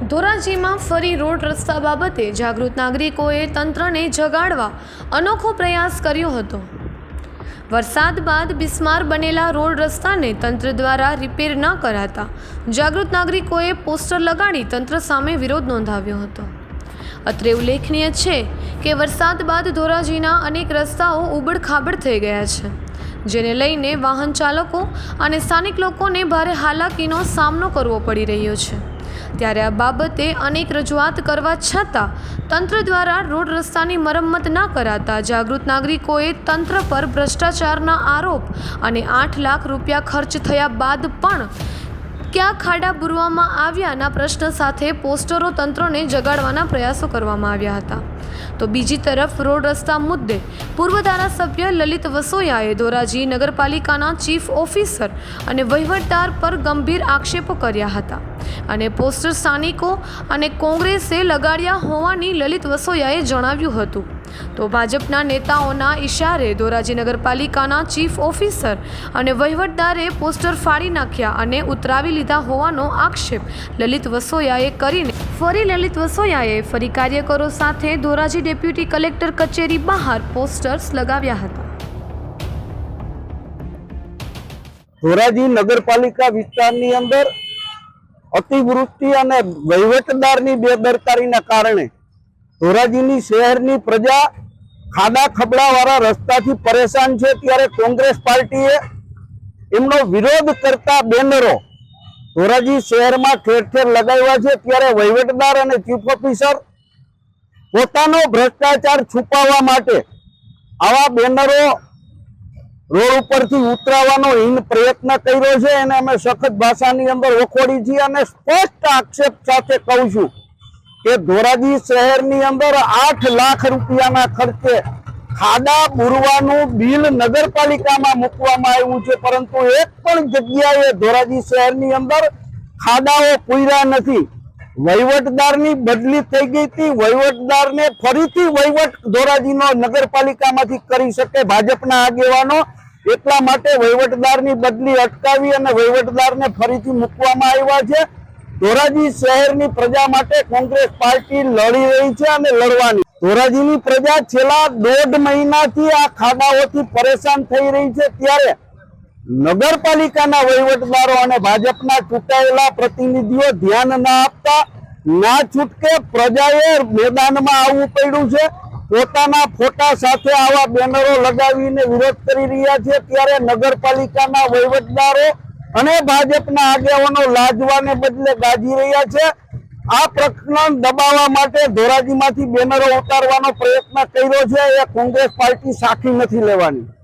ધોરાજીમાં ફરી રોડ રસ્તા બાબતે જાગૃત નાગરિકોએ તંત્રને જગાડવા અનોખો પ્રયાસ કર્યો હતો. વરસાદ બાદ બિસ્માર બનેલા રોડ રસ્તાને તંત્ર દ્વારા રિપેર ન કરાતા જાગૃત નાગરિકોએ પોસ્ટર લગાડી તંત્ર સામે વિરોધ નોંધાવ્યો હતો. અત્રે ઉલ્લેખનીય છે કે વરસાદ બાદ ધોરાજીના અનેક રસ્તાઓ ઉબડખાબડ થઈ ગયા છે, જેને લઈને વાહન ચાલકો અને સ્થાનિક લોકોને ભારે હાલાકીનો સામનો કરવો પડી રહ્યો છે. ત્યારે આ બાબતે અનેક રજૂઆત કરવા છતાં તંત્ર દ્વારા રોડ રસ્તાની મરમ્મત ના કરાતા જાગૃત નાગરિકોએ તંત્ર પર ભ્રષ્ટાચારના આરોપ અને આઠ લાખ રૂપિયા ખર્ચ થયા બાદ પણ ક્યાં ખાડા પૂરવામાં આવ્યાના પ્રશ્ન સાથે પોસ્ટરો તંત્રને જગાડવાના પ્રયાસો કરવામાં આવ્યા હતા. તો બીજી તરફ રોડ રસ્તા મુદ્દે પૂર્વ ધારાસભ્ય લલિત વસોયાએ ધોરાજી નગરપાલિકાના ચીફ ઓફિસર અને વહીવટદાર પર ગંભીર આક્ષેપો કર્યા હતા અને પોસ્ટર સ્થાનિકો અને કોંગ્રેસે લગાડ્યા હોવાની લલિત વસોયાએ જણાવ્યું હતું. તો ભાજપના નેતાઓના ઇશારે ધોરાજી નગરપાલિકાના ચીફ ઓફિસર અને વહીવટદારે પોસ્ટર ફાડી નાખ્યા અને ઉતરાવી લીધા હોવાનો આક્ષેપ. લલિત વસોયાએ કરીને ફરી લલિત વસોયાએ ફરી કાર્યકરો સાથે ધોરાજી ડેપ્યુટી કલેક્ટર કચેરી બહાર પોસ્ટર્સ લગાવ્યા હતા. ધોરાજી નગરપાલિકા વિસ્તારની અંદર અતિવૃષ્ટિ અને વહીવટદારની બેદરકારીના કારણે ધોરાજીની શહેરની પ્રજા ખાડા ખબડા વાળા રસ્તાથી પરેશાન છે, ત્યારે કોંગ્રેસ પાર્ટીએ એમનો વિરોધ કરતા બેનરો ધોરાજી શહેરમાં ઠેર ઠેર લગાવ્યા છે, ત્યારે વહીવટદાર અને ચીફ ઓફિસર પોતાનો ભ્રષ્ટાચાર છુપાવવા માટે આવા બેનરો રોડ ઉપરથી ઉતરાવવાનો હિન પ્રયત્ન કર્યો છે અને અમે સખત ભાષાની અંદર વખોડી છીએ અને સ્પષ્ટ આક્ષેપ સાથે કહું છું કે ધોરાજી શહેરની અંદર આઠ લાખ રૂપિયાના ખર્ચે ખાડા બુરવાનું બિલ નગરપાલિકામાં મૂકવામાં આવ્યું છે, પરંતુ એક પણ જગ્યાએ ધોરાજી શહેરની અંદર ખાડાઓ પૂર્યા નથી. વહીવટદારની બદલી થઈ ગઈ હતી, વહીવટદારને ફરીથી વહીવટ ધોરાજીનો નગરપાલિકામાંથી કરી શકે ભાજપના આગેવાનો. એટલા માટે વહીવટદારની બદલી અટકાવી અને વહીવટદારને ફરીથી મૂકવામાં આવ્યા છે. ધોરાજી શહેરની પ્રજા માટે કોંગ્રેસ પાર્ટી લડી રહી છે અને લડવાની. ધોરાજીની પ્રજા છેલ્લા દોઢ મહિનાથી આ ખાડાઓથી પરેશાન થઈ રહી છે. ત્યારે નગરપાલિકાના વહીવટદારો અને ભાજપના ચૂંટાયેલા પ્રતિનિધિઓ ધ્યાન ના આપતા ના છૂટકે પ્રજાએ મેદાનમાં આવવું પડ્યું છે. પોતાના ફોટા સાથે આવા બેનરો લગાવીને વિરોધ કરી રહ્યા છે. ત્યારે નગરપાલિકાના વહીવટદારો અને ભાજપના આગેવાનો લાજવાને બદલે ગાજી રહ્યા છે. આ પ્રકરણ દબાવવા માટે ધોરાજીમાંથી બેનરો ઉતારવાનો પ્રયત્ન કર્યો છે. એ કોંગ્રેસ પાર્ટી સાખી નથી લેવાની.